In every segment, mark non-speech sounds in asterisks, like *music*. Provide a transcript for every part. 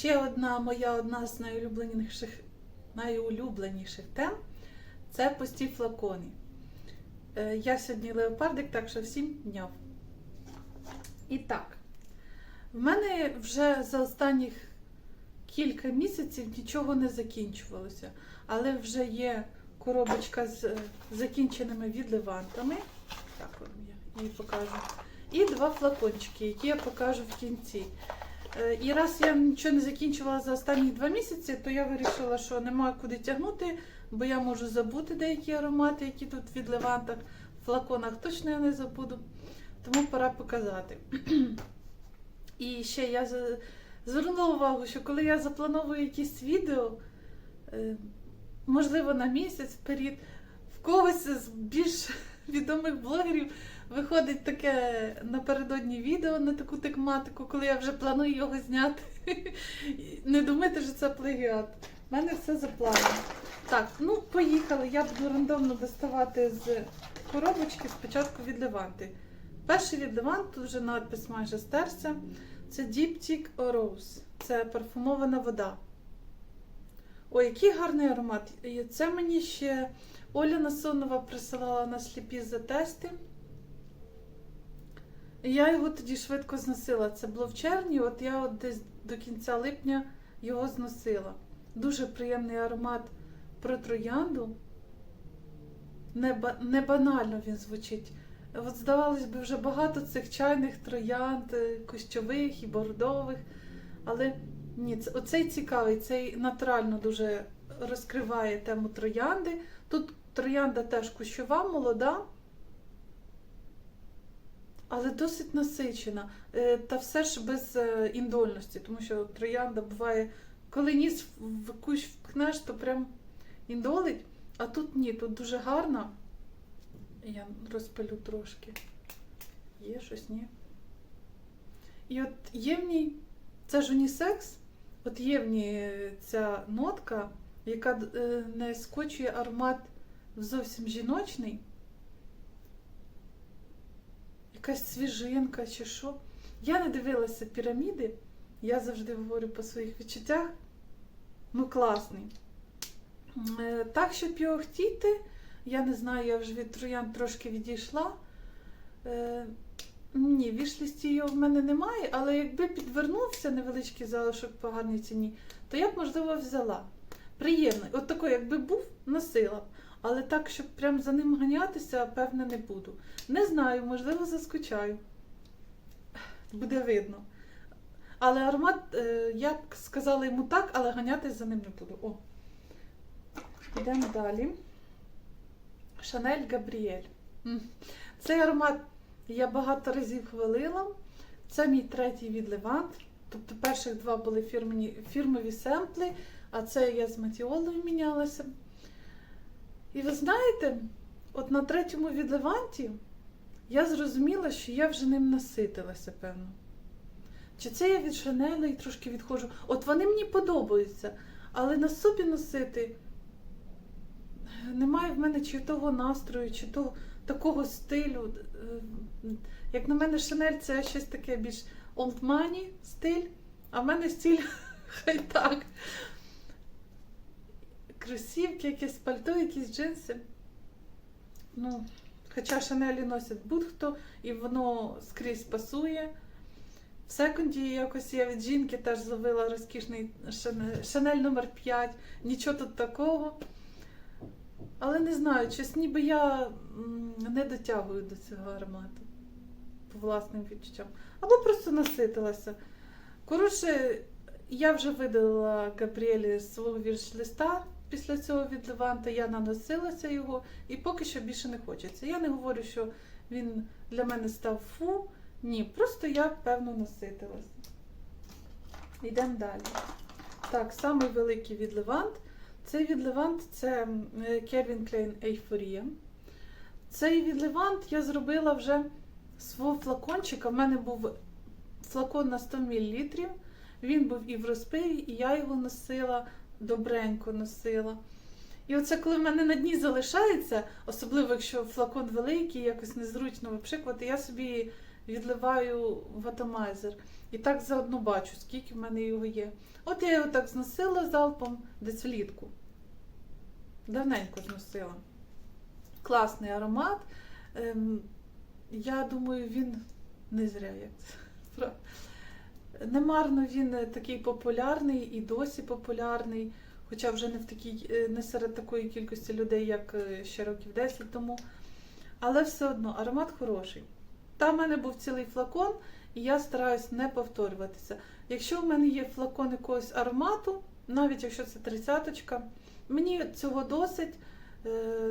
ще одна моя одна з найулюбленіших, найулюбленіших тем це пусті флакони. Е, Я сьогодні леопардик, так що всім дняв. І так, в мене вже за останніх кілька місяців нічого не закінчувалося, але вже є коробочка з е, закінченими відливантами. Так, от я її покажу. І два флакончики, які я покажу в кінці. Е, І раз я нічого не закінчувала за останні два місяці, то я вирішила, що немає куди тягнути, бо я можу забути деякі аромати, які тут в відливантах, в флаконах точно я не забуду. Тому пора показати. І ще я звернула увагу, що коли я заплановую якісь відео, е, можливо, на місяць вперед, в когось з більш *laughs* відомих блогерів виходить таке напередодні відео на таку тематику, коли я вже планую його зняти. *laughs* Не думайте, що це плагіат. У мене все за. Так, ну поїхали. Я буду рандомно доставати з коробочки спочатку від Леванти. Перший від Левант, тут вже надпис майже стерся. Це Diptyque Rose. Це парфумована вода. Ой, який гарний аромат. Це мені ще Оля Насонова присилала на сліпі за тести. Я його тоді швидко зносила. Це було в червні, от я от десь до кінця липня його зносила. Дуже приємний аромат про троянду. Не, ба- не банально він звучить. От здавалось би, вже багато цих чайних троянд, е, кущових і бордових. Але ні, це, оцей цікавий, цей натурально дуже розкриває тему троянди. Тут троянда теж кущова, молода, але досить насичена. Е, Та все ж без е, індольності, тому що троянда буває, коли ніс в кущ впхнеш, то прям індолить, а тут ні, тут дуже гарно. Я розпилю трошки. Є щось, ні? І от є в ній, це ж унісекс, от є в ній ця нотка, яка е, не скочує аромат зовсім жіночний. Якась свіжинка чи що. Я не дивилася піраміди, я завжди говорю по своїх відчуттях. Ну, класний. Е, Так, щоб його хотіти, я не знаю, я вже від троян трошки відійшла. Е, ні, вішлісті його в мене немає, але якби підвернувся невеличкий залишок по гарній ціні, то я б, можливо, взяла. Приємний. От такий, якби був, носила б. Але так, щоб прям за ним ганятися, певне, не буду. Не знаю, можливо, заскучаю. Буде видно. Але аромат, е, я б сказала йому так, але ганятись за ним не буду. О. Йдемо далі. Шанель Габріель. Цей аромат я багато разів хвалила. Це мій третій від Левант. Тобто перших два були фірмові семпли, а це я з Матіолою мінялася. І ви знаєте, от на третьому від Леванті я зрозуміла, що я вже ним наситилася, певно. Чи це я від Шанелі і трошки відходжу? От вони мені подобаються, але на собі носити немає в мене чи того настрою, чи того такого стилю. Е, Як на мене, Шанель це щось таке більш money стиль, а в мене стиль *laughs* хай так. Кросівки, якесь пальто, якісь джинси. Ну, хоча Шанелі носять будь-хто, і воно скрізь пасує. В секунді якось я від жінки теж зловила розкішний Шанель, Шанель номер 5 Нічого тут такого. Але не знаю, щось ніби я не дотягую до цього аромату по власним відчуттям. Або просто наситилася. Коротше, я вже видалила Габріелі свого вірш-листа після цього від Леванта. Я наносилася його і поки що більше не хочеться. Я не говорю, що він для мене став фу. Ні, просто я певно наситилася. Йдемо далі. Так, самий великий від Левант. Цей від Левант це е, Calvin Klein Euphoria. Цей від Левант я зробила вже свого флакончика. У мене був флакон на 100 мл. Він був і в розпиві, і я його носила, добренько носила. І оце, коли в мене на дні залишається, особливо якщо флакон великий, якось незручно випшикувати, я собі відливаю в атомайзер. І так заодно бачу, скільки в мене його є. От я його так зносила залпом десь влітку. Давненько зносила. Класний аромат. Ем, я думаю, він не зря як це. Немарно він е, такий популярний і досі популярний, хоча вже не в такій, е, не серед такої кількості людей, як е, ще років 10 тому. Але все одно аромат хороший. Там в мене був цілий флакон, і я стараюсь не повторюватися. Якщо в мене є флакон якогось аромату, навіть якщо це тридцяточка, мені цього досить.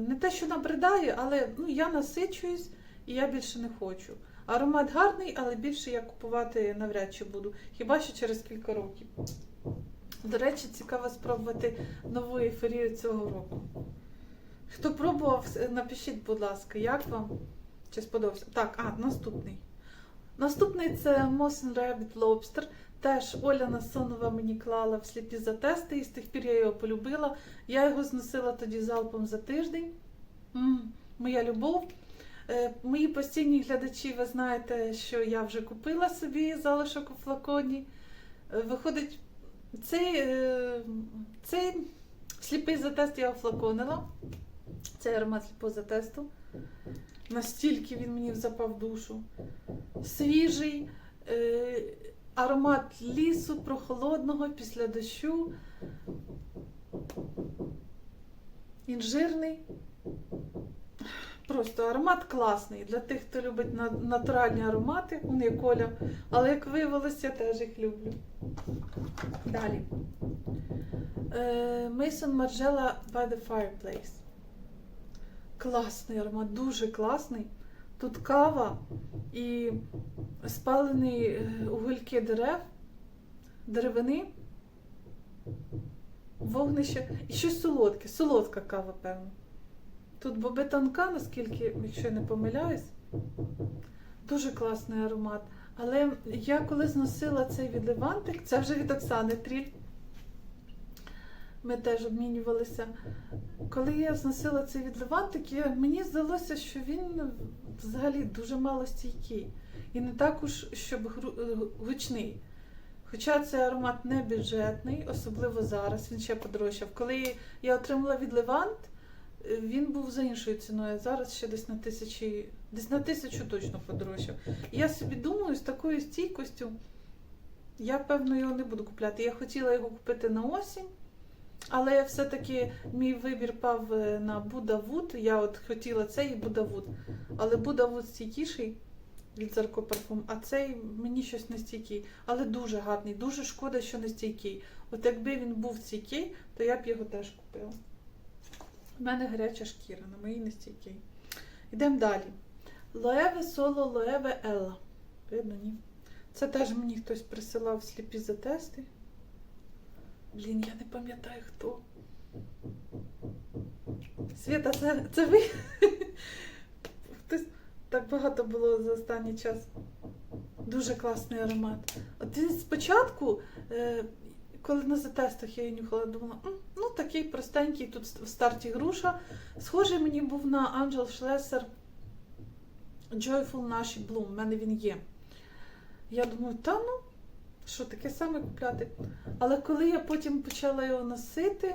Не те, що набридає, але ну, я насичуюсь і я більше не хочу. Аромат гарний, але більше я купувати навряд чи буду. Хіба що через кілька років. До речі, цікаво спробувати нову ейфорію цього року. Хто пробував, напишіть, будь ласка, як вам? Чи сподобався? Так, а, наступний. Наступний це Mosin Rabbit Lobster. Теж Оля Насонова мені клала в сліпі за тести, і з тих пір я його полюбила. Я його зносила тоді залпом за тиждень. м моя любов. Е, Мої постійні глядачі, ви знаєте, що я вже купила собі залишок у флаконі. Е, Виходить, цей, е, цей сліпий затест я офлаконила. Цей аромат сліпого затесту. Настільки він мені запав душу. Свіжий аромат лісу, прохолодного після дощу. Інжирний. Просто аромат класний. Для тих, хто любить натуральні аромати, он є коля. Але як виявилося, я теж їх люблю. Далі. Mason Margiela by the Fireplace. Класний аромат, дуже класний. Тут кава і спалені е, угольки дерев, деревини, вогнище і щось солодке, солодка кава, певно. Тут боби тонка, наскільки, якщо я не помиляюсь, дуже класний аромат. Але я коли зносила цей від Левантик, це вже від Оксани Тріль. Ми теж обмінювалися. Коли я зносила цей від Левантик, мені здалося, що він взагалі дуже мало стійкий. І не так уж, щоб е, гучний. Хоча цей аромат не бюджетний, особливо зараз, він ще подорожчав. Коли я отримала від Левант, він був за іншою ціною. Зараз ще десь на тисячі, десь на тисячу точно подорожчав. І я собі думаю, з такою стійкостю я, певно, його не буду купляти. Я хотіла його купити на осінь, але все-таки мій вибір пав е, на Буда Вуд. Я от хотіла цей і Буда Але Буда Вуд стійкіший від Зарко Парфум, а цей мені щось не стійкий. Але дуже гарний, дуже шкода, що не стійкий. От якби він був стійкий, то я б його теж купила. У мене гаряча шкіра, на моїй не стійкий. Йдемо далі. Лоеве соло Лоеве Елла. Видно, ні. Це теж мені хтось присилав сліпі затести. Блін, я не пам'ятаю хто. Свята, це, це ви? *laughs* Хтось так багато було за останній час. Дуже класний аромат. От він спочатку, е, коли на затестах я її нюхала, думала, «М, такий простенький, тут в старті груша. Схожий мені був на Анджел Шлесер Joyful Наші Bloom. У мене він є. Я думаю, та ну, що таке саме купляти? Але коли я потім почала його носити,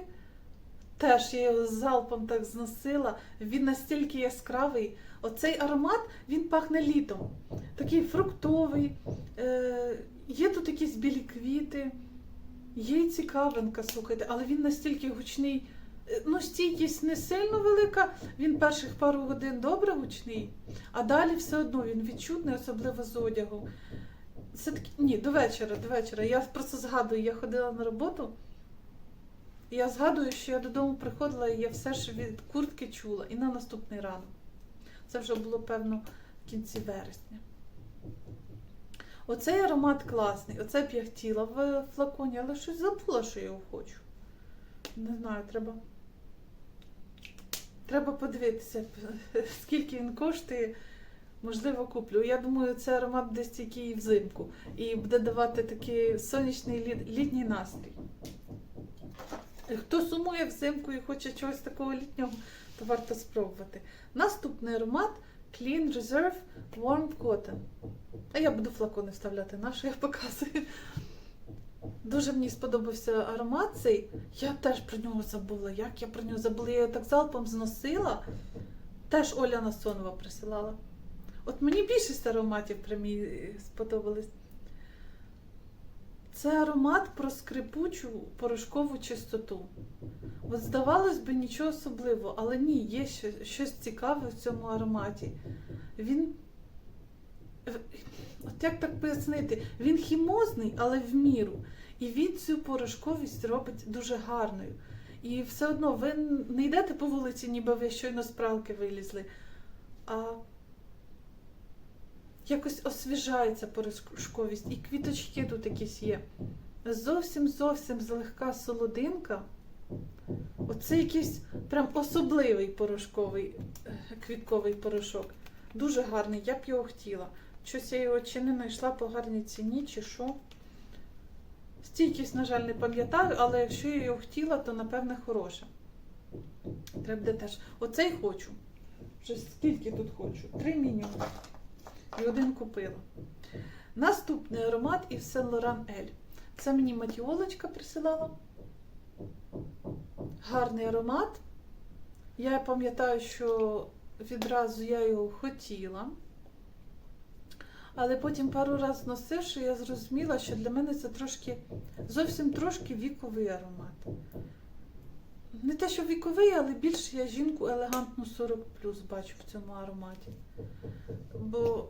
теж я його залпом так зносила, він настільки яскравий. Оцей аромат він пахне літом. Такий фруктовий, е, є тут якісь білі квіти, є й цікавинка, слухайте, але він настільки гучний. Е, Ну, стійкість не сильно велика, він перших пару годин добре гучний, а далі все одно він відчутний, особливо з одягу. Це таки, ні, до вечора, до вечора. Я просто згадую, я ходила на роботу. І я згадую, що я додому приходила і я все ж від куртки чула і на наступний ранок. Це вже було, певно, в кінці вересня. Оцей аромат класний. Оце б я хотіла в флаконі, але щось забула, що я його хочу. Не знаю, треба. Треба подивитися, *laughs* скільки він коштує. Можливо, куплю. Я думаю, це аромат десь тільки і взимку. І буде давати такий сонячний літ- літній настрій. Хто сумує взимку і хоче чогось такого літнього, то варто спробувати. Наступний аромат Clean Reserve Warm Cotton. А я буду флакони вставляти, на що я показую. Дуже мені сподобався аромат цей. Я теж про нього забула. Як я про нього забула? Я його так залпом зносила. Теж Оля Насонова присилала. От мені більшість ароматів при мій сподобались. Це аромат про скрипучу порошкову чистоту. От здавалось би, нічого особливого, але ні, є щось, цікаве в цьому ароматі. Він. От як так пояснити? Він хімозний, але в міру. І він цю порошковість робить дуже гарною. І все одно ви не йдете по вулиці, ніби ви щойно з пралки вилізли, а якось освіжається порошковість, і квіточки тут якісь є. Зовсім зовсім злегка солодинка. Оце якийсь прям особливий порошковий е, квітковий порошок. Дуже гарний, я б його хотіла. Щось я його чи не знайшла по гарній ціні, чи що. Стійкість, на жаль, не пам'ятаю, але якщо я його хотіла, то напевне хороша. Треба буде теж. Оцей хочу. Вже скільки тут хочу? Три мінімум. І один купила. Наступний аромат Ів Сен Лоран Ель. Це мені матіолочка присилала. Гарний аромат. Я пам'ятаю, що відразу я його хотіла. Але потім пару разів носивши, я зрозуміла, що для мене це трошки зовсім трошки віковий аромат. Не те, що віковий, але більше я жінку елегантну 40 бачу в цьому ароматі. Бо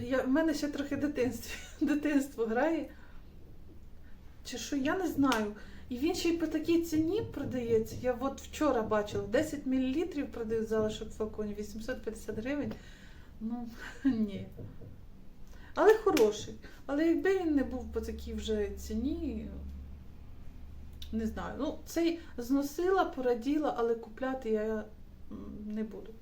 я, в мене ще трохи дитинство, *laughs* дитинство грає. Чи що, я не знаю. І він ще й по такій ціні продається. Я от вчора бачила 10 мл продають залишок в флаконі, 850 гривень. Ну, *laughs* ні. Але хороший. Але якби він не був по такій вже ціні, не знаю. Ну, цей зносила, пораділа, але купляти я не буду.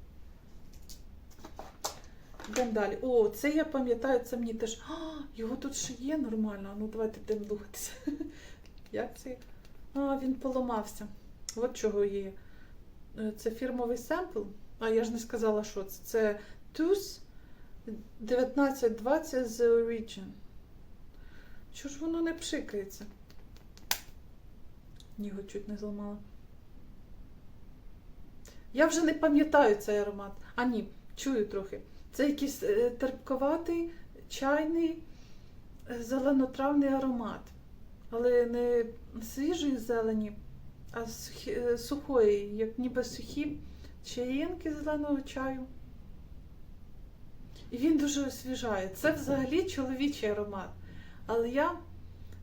Йдемо далі. О, це я пам'ятаю, це мені теж. А, його тут ще є нормально. Ну, давайте тим духатися. *laughs* Як це? А, він поламався. От чого є. Це фірмовий семпл. А я ж не сказала, що це. Це TUS 1920 The Origin. Чого ж воно не пшикається? Ніго чуть не зламала. Я вже не пам'ятаю цей аромат. А ні, чую трохи. Це якийсь е, терпковатий, чайний, е, зеленотравний аромат. Але не свіжої зелені, а е, сухої, як ніби сухі чаїнки зеленого чаю. І він дуже освіжає. Це взагалі чоловічий аромат. Але я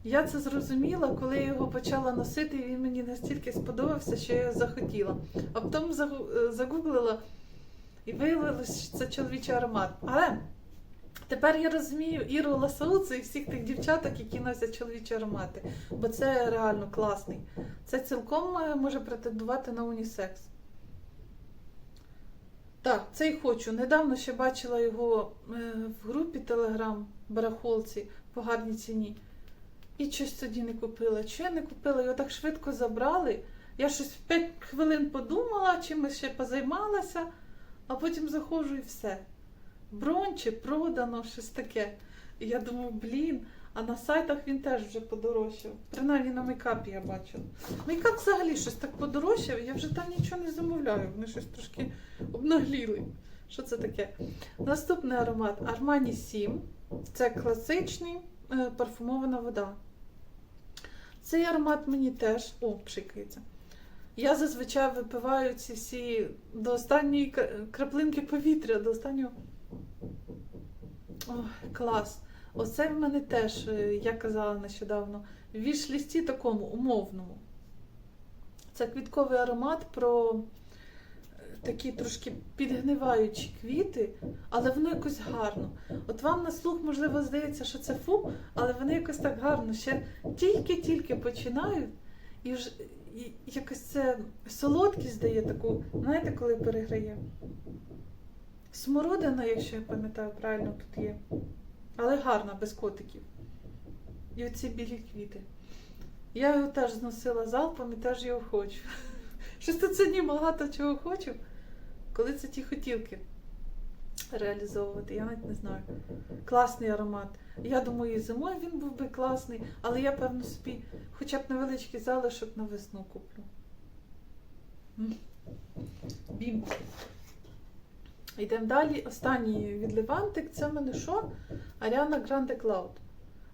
я це зрозуміла, коли я його почала носити, і він мені настільки сподобався, що я захотіла. А потім загуглила і виявилось, що це чоловічий аромат. Але тепер я розумію Іру Ласауцу і всіх тих дівчаток, які носять чоловічі аромати. Бо це реально класний. Це цілком може претендувати на унісекс. Так, цей хочу. Недавно ще бачила його в групі Телеграм барахолці по гарній ціні. І щось тоді не купила. Чи я не купила, його так швидко забрали. Я щось 5 хвилин подумала, чимось ще позаймалася, а потім заходжу і все. Бронь чи продано, щось таке. І я думаю, блін, а на сайтах він теж вже подорожчав. Принаймні на мейкапі я бачила. Мейкап взагалі щось так подорожчав, я вже там нічого не замовляю. Вони щось трошки обнагліли. Що це таке? Наступний аромат Armani 7. Це класичний е, парфумована вода. Цей аромат мені теж о, пшикається. Я зазвичай випиваю ці всі до останньої краплинки повітря, до останнього. Ой, клас. Оце в мене теж, е, я казала нещодавно, в вішлісті такому умовному. Це квітковий аромат про такі трошки підгниваючі квіти, але воно якось гарно. От вам на слух, можливо, здається, що це фу, але вони якось так гарно. Ще тільки-тільки починають, і вже і якось це солодкість дає таку, знаєте, коли переграє. Смородина, якщо я пам'ятаю, правильно тут є. Але гарна, без котиків. І оці білі квіти. Я його теж зносила залпом і теж його хочу. *laughs* Щось тут сьогодні багато чого хочу, коли це ті хотілки. Реалізовувати. Я навіть не знаю. Класний аромат. Я думаю, і зимою він був би класний, але я, певно, собі хоча б невеличкий залишок на весну куплю. Бім. Йдемо далі. Останній від Левантик. Це в мене що? Аріана Гранде Клауд.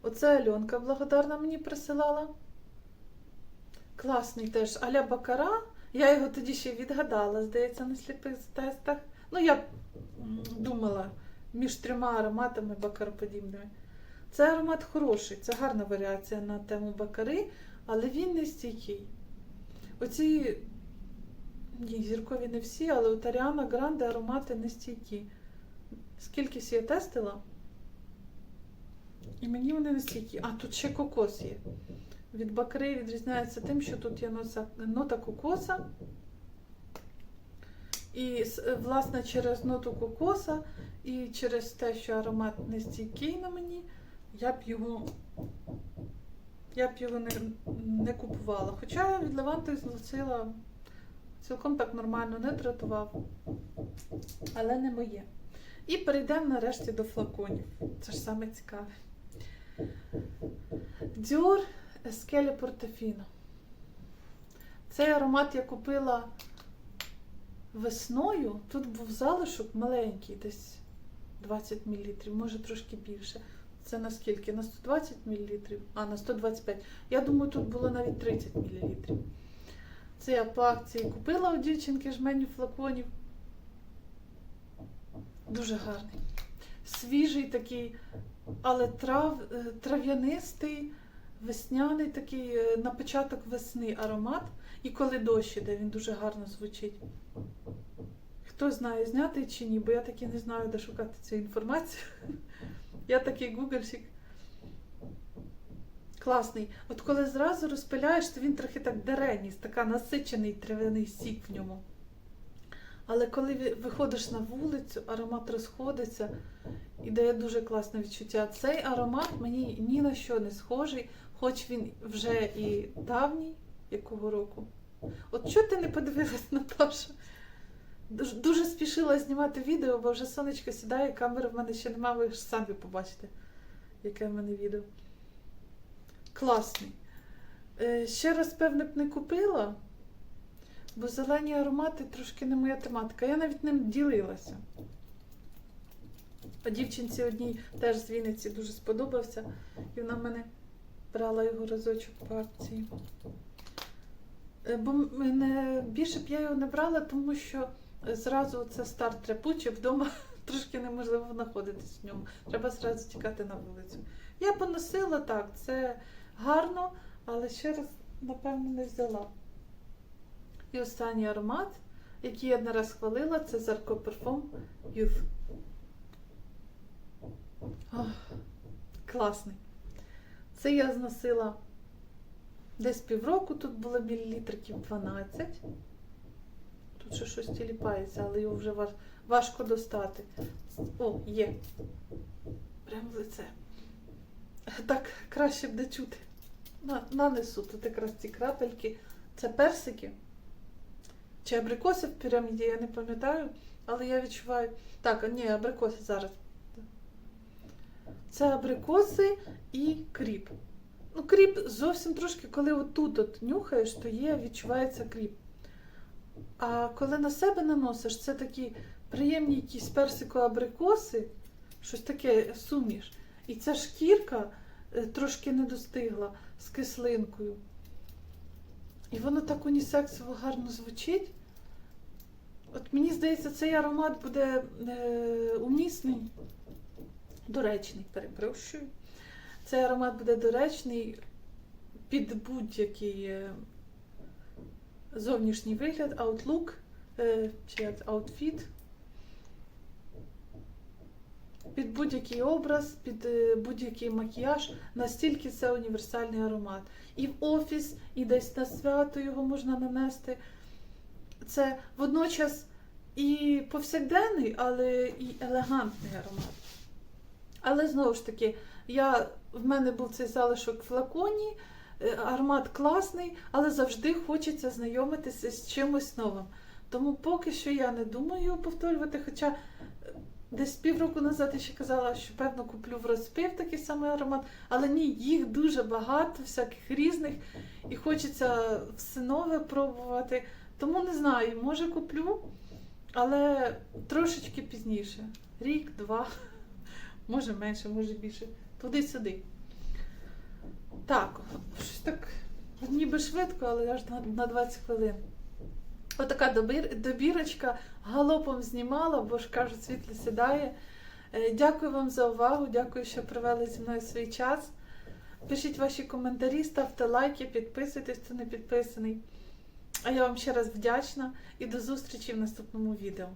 Оце Альонка благодарна мені присилала. Класний теж Аля Бакара. Я його тоді ще відгадала, здається, на сліпих тестах. Ну, я думала між трьома ароматами бакароподібними. Це аромат хороший, це гарна варіація на тему бакари, але він не стійкий. Оці ні, зіркові не всі, але у Таріана Гранде аромати не стійкі. Скількись я тестила, і мені вони не стійкі. А тут ще кокос є. Від бакари відрізняється тим, що тут є нота кокоса. І власне через ноту кокоса і через те, що аромат не стійкий на мені, я б його, я б його не, не купувала. Хоча від Леванти зносила цілком так нормально, не дратував, але не моє. І перейдемо нарешті до флаконів. Це ж саме цікаве. Dior Ескелі Портофіно. Цей аромат я купила весною. Тут був залишок маленький, десь 20 мл, може трошки більше. Це на скільки? На 120 мл? А, на 125. Я думаю, тут було навіть 30 мл. Це я по акції купила у дівчинки жменю флаконів. Дуже гарний. Свіжий такий, але трав, е, трав'янистий, весняний такий е, на початок весни аромат. І коли дощ іде, він дуже гарно звучить. Хто знає, знятий чи ні, бо я таки не знаю, де шукати цю інформацію. *laughs* Я такий гугельщик. Класний. От коли зразу розпиляєш, то він трохи так дереніс, така насичений трав'яний сік в ньому. Але коли виходиш на вулицю, аромат розходиться і дає дуже класне відчуття. Цей аромат мені ні на що не схожий, хоч він вже і давній, якого року. От чого ти не подивилась, *laughs* Наташа? Дуже, дуже спішила знімати відео, бо вже сонечко сідає, камери в мене ще немає, ви ж самі побачите, яке в мене відео. Класний. Е, ще раз, певне, б не купила, бо зелені аромати трошки не моя тематика. Я навіть ним ділилася. А дівчинці одній теж з Вінниці дуже сподобався, і вона в мене брала його разочок по акції. Е, Бо мене, більше б я його не брала, тому що зразу це старт тряпучий, вдома *laughs* трошки неможливо знаходитись в ньому. Треба зразу тікати на вулицю. Я поносила так, це гарно, але ще раз, напевно, не взяла. І останній аромат, який я не раз хвалила, це Zarco Parfum Youth. Ох, класний. Це я зносила десь півроку, тут було мілілітриків 12. Тут ще щось тіліпається, але його вже важ- важко достати. О, є. Прямо в лице. Так краще буде чути. На, нанесу тут якраз ці крапельки. Це персики. Чи абрикоси в піраміді, я не пам'ятаю, але я відчуваю. Так, ні, абрикоси зараз. Це абрикоси і кріп. Ну, кріп зовсім трошки, коли отут от нюхаєш, то є, відчувається кріп. А коли на себе наносиш, це такі приємні якісь персико-абрикоси, щось таке суміш. І ця шкірка е, трошки не достигла з кислинкою. І воно так унісексово гарно звучить. От мені здається, цей аромат буде е, умісний, доречний, перепрошую. Цей аромат буде доречний під будь-який е, зовнішній вигляд, outlook е, чи outfit. Під будь-який образ, під е, будь-який макіяж, настільки це універсальний аромат. І в офіс, і десь на свято його можна нанести. Це водночас і повсякденний, але і елегантний аромат. Але знову ж таки, я, в мене був цей залишок в флаконі, е, аромат класний, але завжди хочеться знайомитися з чимось новим. Тому поки що я не думаю повторювати, хоча е, Десь півроку назад я ще казала, що певно куплю в розпив такий самий аромат, але ні, їх дуже багато, всяких різних, і хочеться все нове пробувати. Тому не знаю, може куплю, але трошечки пізніше. Рік, два, *laughs* може менше, може більше. Туди-сюди. Так, щось так ніби швидко, але аж на, на 20 хвилин. Отака добір, добірочка галопом знімала, бо ж кажуть, світло сідає. Е, Дякую вам за увагу, дякую, що провели зі мною свій час. Пишіть ваші коментарі, ставте лайки, підписуйтесь, хто не підписаний. А я вам ще раз вдячна і до зустрічі в наступному відео.